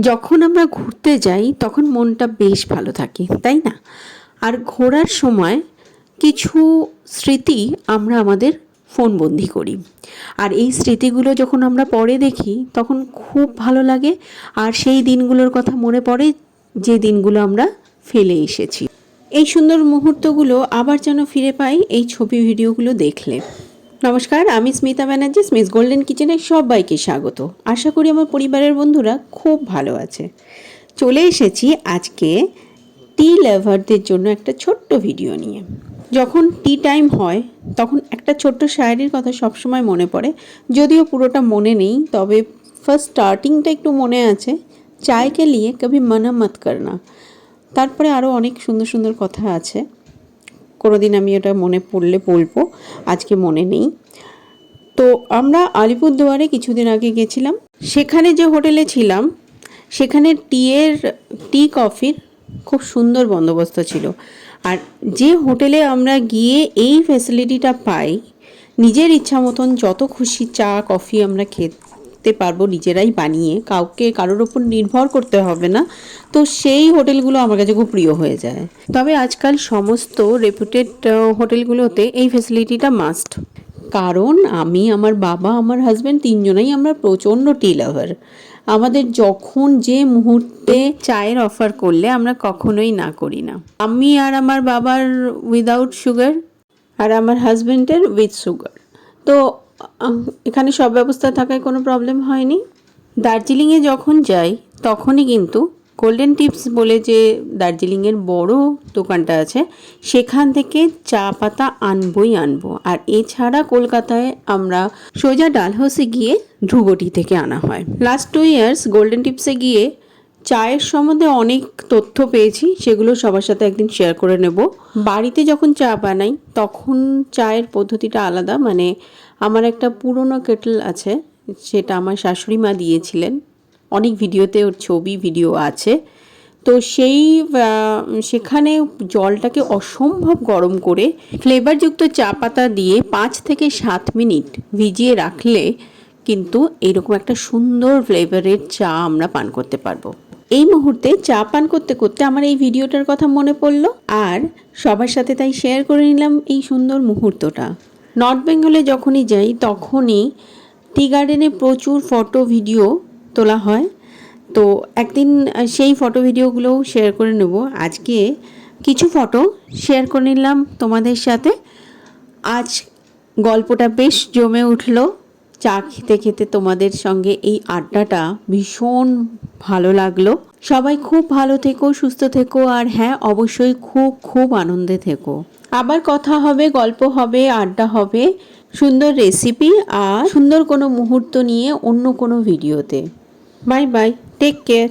যখন আমরা ঘুরতে যাই, তখন মনটা বেশ ভালো থাকে, তাই না? আর ঘোরার সময় কিছু স্মৃতি আমরা আমাদের ফোনবন্দি করি। আর এই স্মৃতিগুলো যখন আমরা পরে দেখি, তখন খুব ভালো লাগে। আর সেই দিনগুলোর কথা মনে পড়ে যে দিনগুলো আমরা ফেলে এসেছি। এই সুন্দর মুহূর্তগুলো আবার যেন ফিরে পাই, এই ছবি ভিডিওগুলো দেখলে। নমস্কার, আমি স্মিতা ব্যানার্জি স্মিস গোল্ডেন কিচেনে সবাইকে স্বাগত। আশা করি আমার পরিবারের বন্ধুরা খুব ভালো আছে। চলে এসেছি আজকে টি লাভারদের জন্য একটা ছোট্ট ভিডিও নিয়ে। যখন টি টাইম হয়, তখন একটা ছোট্ট শায়েরির কথা সবসময় মনে পড়ে। যদিও পুরোটা মনে নেই, তবে ফার্স্ট স্টার্টিংটা একটু মনে আছে। চায়কে লিয়ে কবি মানা মত করনা। তারপরে আরও অনেক সুন্দর সুন্দর কথা আছে। কোনোদিন আমি ওটা মনে পড়লে বলব, আজকে মনে নেই। তো আমরা আলিপুরদুয়ারে কিছুদিন আগে গেছিলাম। সেখানে যে হোটেলে ছিলাম, সেখানে টিয়ের টি কফির খুব সুন্দর বন্দোবস্ত ছিল। আর যে হোটেলে আমরা গিয়ে এই ফ্যাসিলিটিটা পাই, নিজের ইচ্ছা মতন যত খুশি চা, কফি আমরা খেতে পারব নিজেরাই বানিয়ে, কাউকে কারোর ওপর নির্ভর করতে হবে না। তো সেই হোটেলগুলো আমার কাছে খুব প্রিয় হয়ে যায়। তবে আজকাল সমস্ত রেপুটেড হোটেলগুলোতে এই ফ্যাসিলিটিটা মাস্ট কারণ আমি, আমার বাবা, আমার হাজব্যান্ড তিনজনেই আমরা প্রচণ্ড টি লাভার আমাদের যখন যে মুহূর্তে চায়ের অফার করলে আমরা কখনোই না করি না। আমি আর আমার বাবার উইদাউট সুগার আর আমার হাজব্যান্ডের উইথ সুগার তো এখানে সব ব্যবস্থা থাকায় কোনো প্রবলেম হয়নি। দার্জিলিংয়ে যখন যাই, তখনই কিন্তু গোল্ডেন টিপস বলে যে দার্জিলিংয়ের বড় দোকানটা আছে, সেখান থেকে চা পাতা আনবই আনব। আর এছাড়া কলকাতায় আমরা সোজা ডালহৌসে গিয়ে ধ্রুবটি থেকে আনা হয়। লাস্ট টু ইয়ার্স গোল্ডেন টিপসে গিয়ে চায়ের সম্বন্ধে অনেক তথ্য পেয়েছি, সেগুলো সবার সাথে একদিন শেয়ার করে নেব। বাড়িতে যখন চা বানাই, তখন চায়ের পদ্ধতিটা আলাদা মানে আমার একটা পুরনো কেটল আছে, সেটা আমার শাশুড়ি মা দিয়েছিলেন। অনেক ভিডিওতে ওর ছবি, ভিডিও আছে। তো সেই সেখানে জলটাকে অসম্ভব গরম করে ফ্লেভারযুক্ত চা পাতা দিয়ে পাঁচ থেকে সাত মিনিট ভিজিয়ে রাখলে কিন্তু এরকম একটা সুন্দর ফ্লেভারের চা আমরা পান করতে পারব। এই মুহূর্তে চা পান করতে করতে আমার এই ভিডিওটার কথা মনে পড়ল আর সবার সাথে তাই শেয়ার করে নিলাম এই সুন্দর মুহূর্তটা। নর্থ বেঙ্গলে যখনই যাই, তখনই টি গার্ডেনে প্রচুর ফটো ভিডিও তোলা হয়। তো একদিন সেই ফটো ভিডিওগুলোও শেয়ার করে নেব। আজকে কিছু ফটো শেয়ার করে নিলাম তোমাদের সাথে। আজ গল্পটা বেশ জমে উঠল। চা খেতে খেতে তোমাদের সঙ্গে এই আড্ডাটা ভীষণ ভালো লাগল। সবাই খুব ভালো থেকো, সুস্থ থেকো আর হ্যাঁ অবশ্যই খুব খুব আনন্দে থেকো। আবার কথা হবে, গল্প হবে, আড্ডা হবে, সুন্দর রেসিপি আর সুন্দর কোনো মুহূর্ত নিয়ে অন্য কোনো ভিডিওতে বাই বাই টেক কেয়ার